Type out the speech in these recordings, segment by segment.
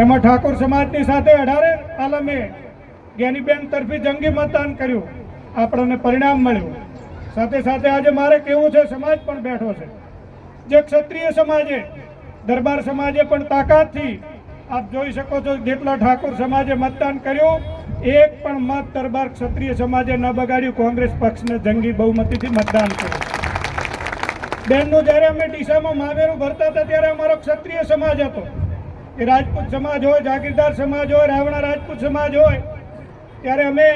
એમાં ઠાકોર સમાજની સાથે અઢારે આલમે જ્ઞાનીબેન તરફી જંગી મતદાન કર્યું. આપણને પરિણામ મળ્યું. સાથે સાથે આજે મારે કેવું છે, સમાજ પણ બેઠો છે. જે ક્ષત્રિય સમાજે, દરબાર સમાજે પણ તાકાતથી આપ જોઈ શકો છો જેટલા ઠાકોર સમાજે મતદાન કર્યું, એક પણ મત દરબાર ક્ષત્રિય સમાજે ન બગાડ્યું. કોંગ્રેસ પક્ષને જંગી બહુમતીથી મતદાન કર્યું. બેનનું જ્યારે અમે ડીસામાં માવેરું ભરતા હતા ત્યારે અમારો ક્ષત્રિય સમાજ હતો. એ રાજપૂત સમાજ હોય, જાગીરદાર સમાજ હોય, રાવણા રાજપૂત સમાજ હોય, ત્યારે અમે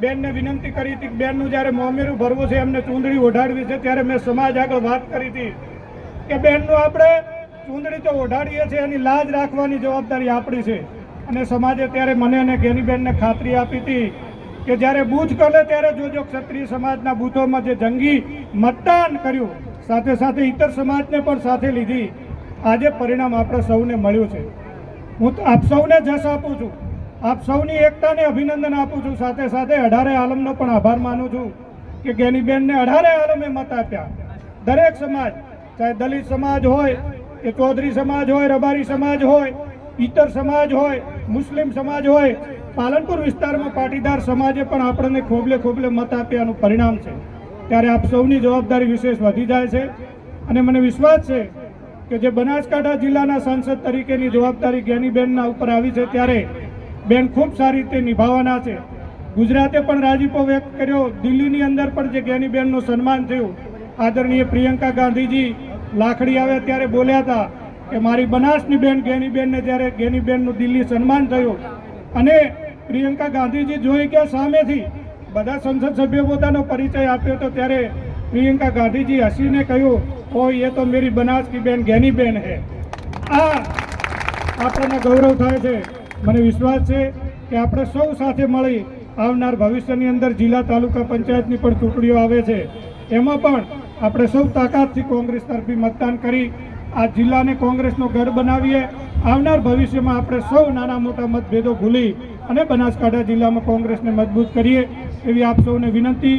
બેનને વિનંતી કરી હતી બેનનું જ્યારે મોમેરું ભરવું છે, એમને ચૂંદડી ઓઢાડવી છે, ત્યારે મેં સમાજ આગળ વાત કરી હતી કે બેનનું આપણે ચૂંદડી તો ઓઢાડીએ છીએ, એની લાજ રાખવાની જવાબદારી આપણી છે. અને સમાજે ત્યારે મને અને ગેનીબેનને ખાતરી આપી હતી કે જ્યારે બૂથ કરે ત્યારે જોજો ક્ષત્રિય સમાજના બૂથોમાં જે જંગી મતદાન કર્યું, સાથે સાથે ઇતર સમાજને પણ સાથે લીધી. આજે પરિણામ આપણે સૌને મળ્યું છે. હું આપ સૌને જશ આપું છું. આપ સૌની એકતાને અભિનંદન આપું છું. સાથે સાથે અઢારે આલમનો પણ આભાર માનું છું કે ગેનીબેનને અઢારે આલમે મત આપ્યા. દરેક સમાજ, ચાહે દલિત સમાજ હોય, કે ચૌધરી સમાજ હોય, રબારી સમાજ હોય ઇતર સમાજ હોય, મુસ્લિમ સમાજ હોય, પાલનપુર વિસ્તારમાં પાટીદાર સમાજે પણ આપણને ખોબલે ખોબલે મત આપ્યાનું પરિણામ છે. ત્યારે આપ સૌની જવાબદારી વિશેષ વધી જાય છે. અને મને વિશ્વાસ છે કે જે બનાસકાંઠા જિલ્લાના સાંસદ તરીકેની જવાબદારી જ્ઞાનીબેનના ઉપર આવી છે ત્યારે બેન ખૂબ સારી રીતે નિભાવવાના છે. ગુજરાતે પણ રાજીપો વ્યક્ત કર્યો. દિલ્હીની અંદર પણ જે જ્ઞાનીબેનનું સન્માન થયું, આદરણીય પ્રિયંકા ગાંધીજી લાખડી આવ્યા ત્યારે બોલ્યા હતા કે મારી બનાસની બેન ગેનીબેનને જ્યારે ગેનીબેનનું દિલ્હી સન્માન થયું અને પ્રિયંકા ગાંધીજી જોઈ ગયા સામેથી બધા સંસદ સભ્યો પોતાનો પરિચય આપ્યો હતો ત્યારે પ્રિયંકા ગાંધીજી હસીને કહ્યું ઓ એ તો મેરી બેન જ્ઞાની બેન હે. આ આપણને ગૌરવ થાય છે. મને વિશ્વાસ છે કે આપણે સૌ સાથે મળી આવનાર ભવિષ્યની અંદર જિલ્લા તાલુકા પંચાયતની પણ ચૂંટણીઓ આવે છે. એમાં પણ આપણે સૌ તાકાતથી કોંગ્રેસ તરફી મતદાન કરી આ જિલ્લાને કોંગ્રેસનો ગઢ બનાવીએ. આવનાર ભવિષ્યમાં આપણે સૌ નાના મોટા મતભેદો ભૂલી અને બનાસકાંઠા જિલ્લામાં કોંગ્રેસને મજબૂત કરીએ એવી આપ સૌને વિનંતી.